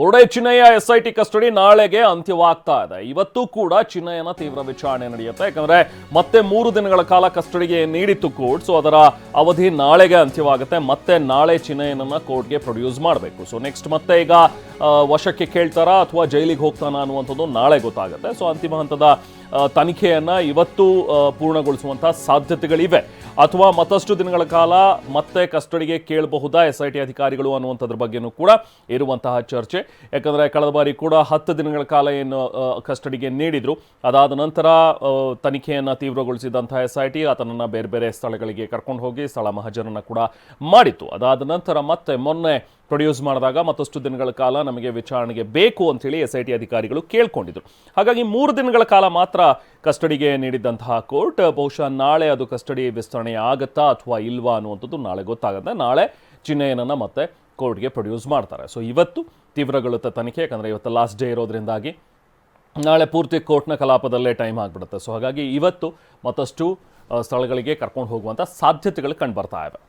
ಬುರುಡೆ Chinnaiah SIT custody ನಾಳೆಗೆ ಅಂತ್ಯವಾಗ್ತಾ ಇದೆ. ಇವತ್ತು ಕೂಡ ಚಿನ್ನಯ್ಯನ ತೀವ್ರ ವಿಚಾರಣೆ ನಡೆಯುತ್ತೆ. ಯಾಕಂದ್ರೆ ಮತ್ತೆ ಮೂರು ದಿನಗಳ ಕಾಲ ಕಸ್ಟಡಿಗೆ ನೀಡಿತ್ತು ಕೋರ್ಟ್. ಸೊ ಅದರ ಅವಧಿ ನಾಳೆಗೆ ಅಂತ್ಯವಾಗುತ್ತೆ. ಮತ್ತೆ ನಾಳೆ ಚಿನ್ನಯ್ಯನನ್ನ ಕೋರ್ಟ್ಗೆ ಪ್ರೊಡ್ಯೂಸ್ ಮಾಡಬೇಕು. ಸೊ ನೆಕ್ಸ್ಟ್ ಮತ್ತೆ ಈಗ ವಶಕ್ಕೆ ಕೇಳ್ತಾರಾ ಅಥವಾ ಜೈಲಿಗೆ ಹೋಗ್ತಾನ ಅನ್ನುವಂಥದ್ದು ನಾಳೆ ಗೊತ್ತಾಗುತ್ತೆ. ಸೊ ಅಂತಿಮ ಹಂತದ ತನಿಖೆಯನ್ನ ಇವತ್ತು ಪೂರ್ಣಗೊಳಿಸುವಂತಹ ಸಾಧ್ಯತೆಗಳಿವೆ. ಅಥವಾ ಮತ್ತಷ್ಟು ದಿನಗಳ ಕಾಲ ಮತ್ತೆ ಕಸ್ಟಡಿಗೆ ಕೇಳಬಹುದಾ ಎಸ್ ಐ ಟಿ ಅಧಿಕಾರಿಗಳು ಅನ್ನುವಂಥದ್ರ ಬಗ್ಗೆನೂ ಕೂಡ ಇರುವಂತಹ ಚರ್ಚೆ. ಯಾಕಂದ್ರೆ ಕಳೆದ ಬಾರಿ ಕೂಡ ಹತ್ತು ದಿನಗಳ ಕಾಲ ಏನು ಕಸ್ಟಡಿಗೆ ನೀಡಿದ್ರು. ಅದಾದ ನಂತರ ತನಿಖೆಯನ್ನು ತೀವ್ರಗೊಳಿಸಿದಂಥ ಎಸ್ ಐ ಟಿ ಆತನನ್ನ ಬೇರೆ ಬೇರೆ ಸ್ಥಳಗಳಿಗೆ ಕರ್ಕೊಂಡು ಹೋಗಿ ಸ್ಥಳ ಮಹಜರನ್ನ ಕೂಡ ಮಾಡಿತ್ತು. ಅದಾದ ನಂತರ ಮತ್ತೆ ಮೊನ್ನೆ ಪ್ರೊಡ್ಯೂಸ್ ಮಾಡಿದಾಗ ಮತ್ತಷ್ಟು ದಿನಗಳ ಕಾಲ ನಮಗೆ ವಿಚಾರಣೆಗೆ ಬೇಕು ಅಂತೇಳಿ ಎಸ್ ಐ ಟಿ ಅಧಿಕಾರಿಗಳು ಕೇಳ್ಕೊಂಡಿದ್ರು. ಹಾಗಾಗಿ ಮೂರು ದಿನಗಳ ಕಾಲ ಮಾತ್ರ ಕಸ್ಟಡಿಗೆ ನೀಡಿದ್ದಂತಹ ಕೋರ್ಟ್, ಬಹುಶಃ ನಾಳೆ ಅದು ಕಸ್ಟಡಿ ವಿಸ್ತರಣೆ ಆಗುತ್ತಾ ಅಥವಾ ಇಲ್ವಾ ಅನ್ನುವಂಥದ್ದು ನಾಳೆ ಗೊತ್ತಾಗುತ್ತೆ. ನಾಳೆ ಚಿನ್ನಯ್ಯನನ್ನ ಮತ್ತೆ ಕೋರ್ಟ್ಗೆ ಪ್ರೊಡ್ಯೂಸ್ ಮಾಡ್ತಾರೆ. ಸೊ ಇವತ್ತು ತೀವ್ರಗೊಳ್ಳುತ್ತೆ ತನಿಖೆ, ಯಾಕಂದರೆ ಇವತ್ತು ಲಾಸ್ಟ್ ಡೇ ಇರೋದ್ರಿಂದಾಗಿ ನಾಳೆ ಪೂರ್ತಿ ಕೋರ್ಟ್ನ ಕಲಾಪದಲ್ಲೇ ಟೈಮ್ ಆಗಿಬಿಡುತ್ತೆ. ಸೊ ಹಾಗಾಗಿ ಇವತ್ತು ಮತ್ತಷ್ಟು ಸ್ಥಳಗಳಿಗೆ ಕರ್ಕೊಂಡು ಹೋಗುವಂಥ ಸಾಧ್ಯತೆಗಳು ಕಂಡು ಬರ್ತಾ ಇವೆ.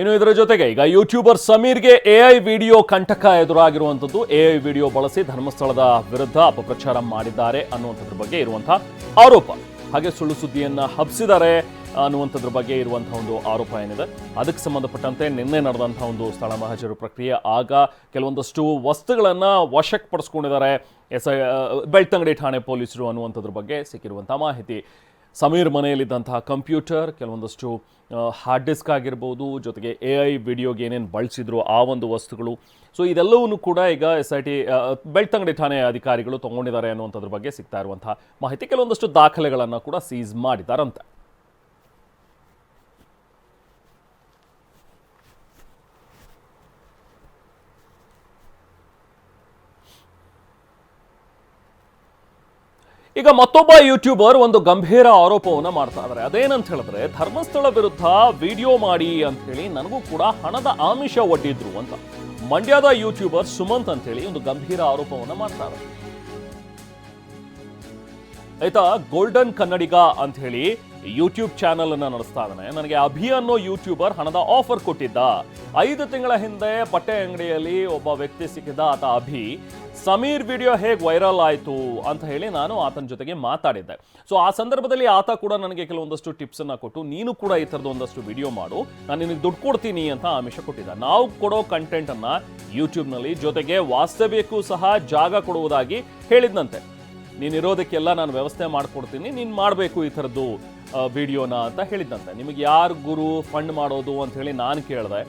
ಇನ್ನು ಇದರ ಜೊತೆಗೆ ಈಗ ಯೂಟ್ಯೂಬರ್ ಸಮೀರ್ಗೆ ಎ ಐ ವಿಡಿಯೋ ಕಂಟಕ ಎದುರಾಗಿರುವಂಥದ್ದು ಎ ಐ ವಿಡಿಯೋ ಬಳಸಿ ಧರ್ಮಸ್ಥಳದ ವಿರುದ್ಧ ಅಪಪ್ರಚಾರ ಮಾಡಿದ್ದಾರೆ ಅನ್ನುವಂಥದ್ರ ಬಗ್ಗೆ ಇರುವಂತಹ ಆರೋಪ. ಹಾಗೆ ಸುಳ್ಳು ಸುದ್ದಿಯನ್ನ ಹಬ್ಸಿದ್ದಾರೆ ಅನ್ನುವಂಥದ್ರ ಬಗ್ಗೆ ಇರುವಂತಹ ಒಂದು ಆರೋಪ ಏನಿದೆ. ಅದಕ್ಕೆ ಸಂಬಂಧಪಟ್ಟಂತೆ ನಿನ್ನೆ ನಡೆದಂತಹ ಒಂದು ಸ್ಥಳ ಮಹಜರು ಪ್ರಕ್ರಿಯೆ, ಆಗ ಕೆಲವೊಂದಷ್ಟು ವಸ್ತುಗಳನ್ನು ವಶಕ್ಕೆ ಪಡಿಸ್ಕೊಂಡಿದ್ದಾರೆ ಎಸ್ ಬೆಳ್ತಂಗಡಿ ಠಾಣೆ ಪೊಲೀಸರು ಅನ್ನುವಂಥದ್ರ ಬಗ್ಗೆ ಸಿಕ್ಕಿರುವಂತಹ ಮಾಹಿತಿ. ಸಮೀರ್ ಮನೆಯಲ್ಲಿದ್ದಂತಹ ಕಂಪ್ಯೂಟರ್, ಕೆಲವೊಂದಷ್ಟು ಹಾರ್ಡ್ ಡಿಸ್ಕ್ ಆಗಿರ್ಬೋದು, ಜೊತೆಗೆ ಎ ಐ ವಿಡಿಯೋಗೆ ಏನೇನು ಬಳಸಿದ್ರು ಆ ಒಂದು ವಸ್ತುಗಳು. ಸೊ ಇದೆಲ್ಲವನ್ನೂ ಕೂಡ ಈಗ ಎಸ್ ಐ ಟಿ ಬೆಳ್ತಂಗಡಿ ಠಾಣೆ ಅಧಿಕಾರಿಗಳು ತಗೊಂಡಿದ್ದಾರೆ ಅನ್ನುವಂಥದ್ರ ಬಗ್ಗೆ ಸಿಗ್ತಾ ಇರುವಂತಹ ಮಾಹಿತಿ. ಕೆಲವೊಂದಷ್ಟು ದಾಖಲೆಗಳನ್ನು ಕೂಡ ಸೀಸ್ ಮಾಡಿದ್ದಾರಂತೆ. ಈಗ ಮತ್ತೊಬ್ಬ ಯೂಟ್ಯೂಬರ್ ಒಂದು ಗಂಭೀರ ಆರೋಪವನ್ನು ಮಾಡ್ತಾ ಇದ್ದಾರೆ ಅದೇನಂತ ಹೇಳಿದ್ರೆ, ಧರ್ಮಸ್ಥಳ ವಿರುದ್ಧ ವಿಡಿಯೋ ಮಾಡಿ ಅಂತ ಹೇಳಿ ನನಗೂ ಕೂಡ ಹಣದ ಆಮಿಷ ಒಡ್ಡಿದ್ರು ಅಂತ. ಮಂಡ್ಯದ ಯೂಟ್ಯೂಬರ್ ಸುಮಂತ್ ಅಂತ ಹೇಳಿ ಒಂದು ಗಂಭೀರ ಆರೋಪವನ್ನು ಮಾಡ್ತಾ ಇದ್ದಾರೆ ಆಯ್ತಾ, ಗೋಲ್ಡನ್ ಕನ್ನಡಿಗ ಅಂತ ಹೇಳಿ ಯೂಟ್ಯೂಬ್ ಚಾನಲ್ ಅನ್ನ ನಡೆಸ್ತಾ ಇದ್ದಾನೆ. ನನಗೆ ಅಭಿ ಅನ್ನೋ ಯೂಟ್ಯೂಬರ್ ಹಣದ ಆಫರ್ ಕೊಟ್ಟಿದ್ದ. ಐದು ತಿಂಗಳ ಹಿಂದೆ ಬಟ್ಟೆ ಅಂಗಡಿಯಲ್ಲಿ ಒಬ್ಬ ವ್ಯಕ್ತಿ ಸಿಕ್ಕಿದ್ದ ಆತ ಅಭಿ. ಸಮೀರ್ ವಿಡಿಯೋ ಹೇಗೆ ವೈರಲ್ ಆಯಿತು ಅಂತ ಹೇಳಿ ನಾನು ಆತನ ಜೊತೆಗೆ ಮಾತಾಡಿದ್ದೆ. ಸೊ ಆ ಸಂದರ್ಭದಲ್ಲಿ ಆತ ಕೂಡ ನನಗೆ ಕೆಲವೊಂದಷ್ಟು ಟಿಪ್ಸ್ ಅನ್ನ ಕೊಟ್ಟು, ನೀನು ಕೂಡ ಈ ಥರದ ಒಂದಷ್ಟು ವಿಡಿಯೋ ಮಾಡು. ನಾನು ನಿನಗೆ ದುಡ್ಡು ಕೊಡ್ತೀನಿ ಅಂತ ಆಮಿಷ ಕೊಟ್ಟಿದ್ದ. ನಾವು ಕೊಡೋ ಕಂಟೆಂಟ್ ಅನ್ನ ಯೂಟ್ಯೂಬ್ನಲ್ಲಿ ಜೊತೆಗೆ ವಾಸ್ತವ್ಯಕ್ಕೂ ಸಹ ಜಾಗ ಕೊಡುವುದಾಗಿ ಹೇಳಿದ್ನಂತೆ. ನೀನಿರೋದಕ್ಕೆಲ್ಲ ನಾನು ವ್ಯವಸ್ಥೆ ಮಾಡಿಕೊಡ್ತೀನಿ. ನೀನು ಮಾಡಬೇಕು ಈ ಥರದ್ದು. ವಿಡಿಯೋನ ಅಂತ ಹೇಳಿದ್ದಂತೆ ನಿಮಗೆ ಯಾರು ಗುರು ಫಂಡ್ ಮಾಡೋದು ಅಂತ ಹೇಳಿ ನಾನು ಕೇಳಿದೆ.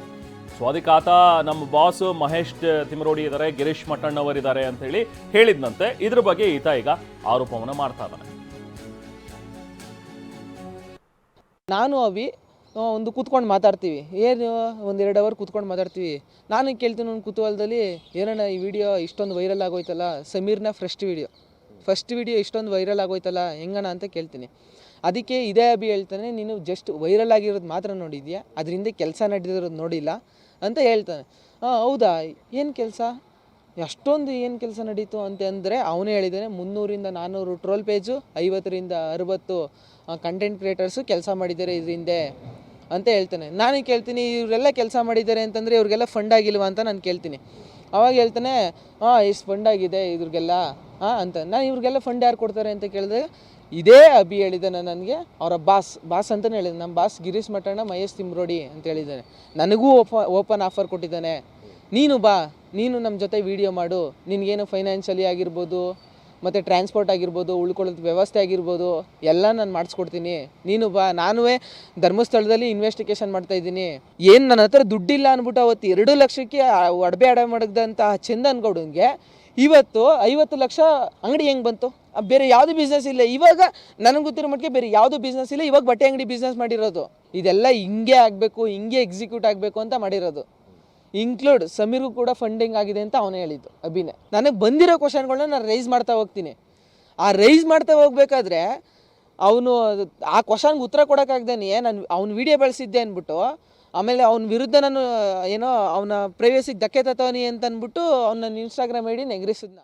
ಸೊ ಅದಕ್ಕೆ ಆತ ನಮ್ಮ ಬಾಸ್ ಮಹೇಶ್ ತಿಮರೋಡಿ ಇದ್ದಾರೆ ಗಿರೀಶ್ ಮಠಣ್ಣವರಿದ್ದಾರೆ ಅಂತ ಹೇಳಿ ಹೇಳಿದ್ನಂತೆ. ಇದ್ರ ಬಗ್ಗೆ ಈತ ಈಗ ಆರೋಪವನ್ನು ಮಾಡ್ತಾ ಇದ್ದಾನೆ ನಾನು, ಅವಿ ಒಂದು ಕೂತ್ಕೊಂಡು ಮಾತಾಡ್ತೀವಿ. ಏನು ಒಂದೆರಡು ಅವರ್ ಕೂತ್ಕೊಂಡು ಮಾತಾಡ್ತೀವಿ. ನಾನು ಕೇಳ್ತೀನಿ ಒಂದು ಕುತೂಹಲದಲ್ಲಿ, ಏನಣ್ಣ ಈ ವಿಡಿಯೋ ಇಷ್ಟೊಂದು ವೈರಲ್ ಆಗೋಯ್ತಲ್ಲ, ಸಮೀರ್ನ ಫಸ್ಟ್ ವಿಡಿಯೋ ಫಸ್ಟ್ ವಿಡಿಯೋ ಇಷ್ಟೊಂದು ವೈರಲ್ ಆಗೋಯ್ತಲ್ಲ, ಹೆಂಗಣ್ಣ ಅಂತ ಕೇಳ್ತೀನಿ. ಅದಕ್ಕೆ ಇದೇ ಅಭಿ ಹೇಳ್ತಾನೆ, ನೀನು ಜಸ್ಟ್ ವೈರಲ್ ಆಗಿರೋದು ಮಾತ್ರ ನೋಡಿದ್ಯಾ? ಅದರಿಂದ ಕೆಲಸ ನಡೆದಿರೋದು ನೋಡಿಲ್ಲ ಅಂತ ಹೇಳ್ತಾನೆ. ಹಾಂ ಹೌದಾ? ಏನು ಕೆಲಸ? ಅಷ್ಟೊಂದು ಏನು ಕೆಲಸ ನಡೀತು ಅಂತ ಅಂದರೆ ಅವನೇ ಹೇಳಿದ್ದಾನೆ ಮುನ್ನೂರಿಂದ ನಾನ್ನೂರು ಟ್ರೋಲ್ ಪೇಜು ಐವತ್ತರಿಂದ ಅರವತ್ತು ಕಂಟೆಂಟ್ ಕ್ರಿಯೇಟರ್ಸು ಕೆಲಸ ಮಾಡಿದ್ದಾರೆ ಇದರಿಂದ ಅಂತ ಹೇಳ್ತಾನೆ. ನಾನು ಕೇಳ್ತೀನಿ, ಇವರೆಲ್ಲ ಕೆಲಸ ಮಾಡಿದ್ದಾರೆ ಅಂತಂದರೆ ಇವ್ರಿಗೆಲ್ಲ ಫಂಡ್ ಆಗಿಲ್ವಾ ಅಂತ ನಾನು ಕೇಳ್ತೀನಿ. ಅವಾಗ ಹೇಳ್ತಾನೆ ಹಾಂ ಎಷ್ಟು ಫಂಡ್ ಆಗಿದೆ ಇವ್ರಿಗೆಲ್ಲ ಹಾಂ ಅಂತ. ನಾನು ಇವ್ರಿಗೆಲ್ಲ ಫಂಡ್ ಯಾರು ಕೊಡ್ತಾರೆ ಅಂತ ಕೇಳಿದಾಗ ಇದೇ ಅಭಿ ಹೇಳಿದ್ದಾನೆ ನನಗೆ. ಅವರ ಬಾಸ್ ಬಾಸ್ ಅಂತಲೇ ಹೇಳಿದ್ದಾನೆ. ನಮ್ಮ ಬಾಸ್ ಗಿರೀಶ್ ಮಠಣ್ಣ ಮಹೇಶ್ ತಿಮ್ರೋಡಿ ಅಂತ ಹೇಳಿದ್ದಾನೆ. ನನಗೂ ಓಪ, ಓಪನ್ ಆಫರ್ ಕೊಟ್ಟಿದ್ದಾನೆ. ನೀನು ಬಾ, ನೀನು ನಮ್ಮ ಜೊತೆ ವಿಡಿಯೋ ಮಾಡು. ನಿನಗೇನು ಫೈನಾನ್ಷಿಯಲಿ ಆಗಿರ್ಬೋದು, ಮತ್ತು ಟ್ರಾನ್ಸ್ಪೋರ್ಟ್ ಆಗಿರ್ಬೋದು, ಉಳ್ಕೊಳ್ಳೋದು ವ್ಯವಸ್ಥೆ ಆಗಿರ್ಬೋದು, ಎಲ್ಲ ನಾನು ಮಾಡಿಸ್ಕೊಡ್ತೀನಿ. ನೀನು ಬಾ ನಾನು ಧರ್ಮಸ್ಥಳದಲ್ಲಿ ಇನ್ವೆಸ್ಟಿಗೇಷನ್ ಮಾಡ್ತಾ ಇದ್ದೀನಿ. ಏನು ನನ್ನ ಹತ್ರ ದುಡ್ಡಿಲ್ಲ ಅಂದ್ಬಿಟ್ಟು ಅವತ್ತು ಎರಡು ಲಕ್ಷಕ್ಕೆ ಒಡಬೆ ಅಡ ಮಾಡಿದಂತಹ ಚಂದನ್ ಗೌಡನ್ಗೆ ಇವತ್ತು ಐವತ್ತು ಲಕ್ಷ ಅಂಗಡಿ ಹೆಂಗೆ ಬಂತು? ಬೇರೆ ಯಾವುದು ಬಿಸ್ನೆಸ್ ಇಲ್ಲ. ಇವಾಗ ನನಗೆ ಗೊತ್ತಿರೋ ಮಟ್ಟಿಗೆ ಬೇರೆ ಯಾವುದು ಬಿಸ್ನೆಸ್ ಇಲ್ಲ. ಇವಾಗ ಬಟ್ಟೆ ಅಂಗಡಿ ಬಿಸ್ನೆಸ್ ಮಾಡಿರೋದು. ಇದೆಲ್ಲ ಹಿಂಗೆ ಆಗಬೇಕು, ಹಿಂಗೆ ಎಕ್ಸಿಕ್ಯೂಟ್ ಆಗಬೇಕು ಅಂತ ಮಾಡಿರೋದು. ಇನ್ಕ್ಲೂಡ್ ಸಮೀರ್ಗೂ ಕೂಡ ಫಂಡಿಂಗ್ ಆಗಿದೆ ಅಂತ ಅವನೇ ಹೇಳಿದ್ದು, ಅಭಿನಯ. ನನಗೆ ಬಂದಿರೋ ಕ್ವಶನ್ಗಳನ್ನ ನಾನು ರೈಸ್ ಮಾಡ್ತಾ ಹೋಗ್ತೀನಿ. ಆ ರೈಸ್ ಮಾಡ್ತಾ ಹೋಗ್ಬೇಕಾದ್ರೆ ಅವನು ಆ ಕ್ವಶನ್ಗೆ ಉತ್ತರ ಕೊಡೋಕ್ಕಾಗ್ದೇನೆ ನಾನು ಅವ್ನ ವಿಡಿಯೋ ಬೆಳೆಸಿದ್ದೆ ಅಂದ್ಬಿಟ್ಟು, ಆಮೇಲೆ ಅವನ ವಿರುದ್ಧ ನಾನು, ಏನೋ ಅವನ ಪ್ರೈವೇಸಿಗೆ ಧಕ್ಕೆ ತತವನಿ ಅಂತ ಅಂದ್ಬಿಟ್ಟು ಅವ್ನ ಇನ್ಸ್ಟಾಗ್ರಾಮ್ ಐಡಿ ನೆಗರಿಸಿದ್ನ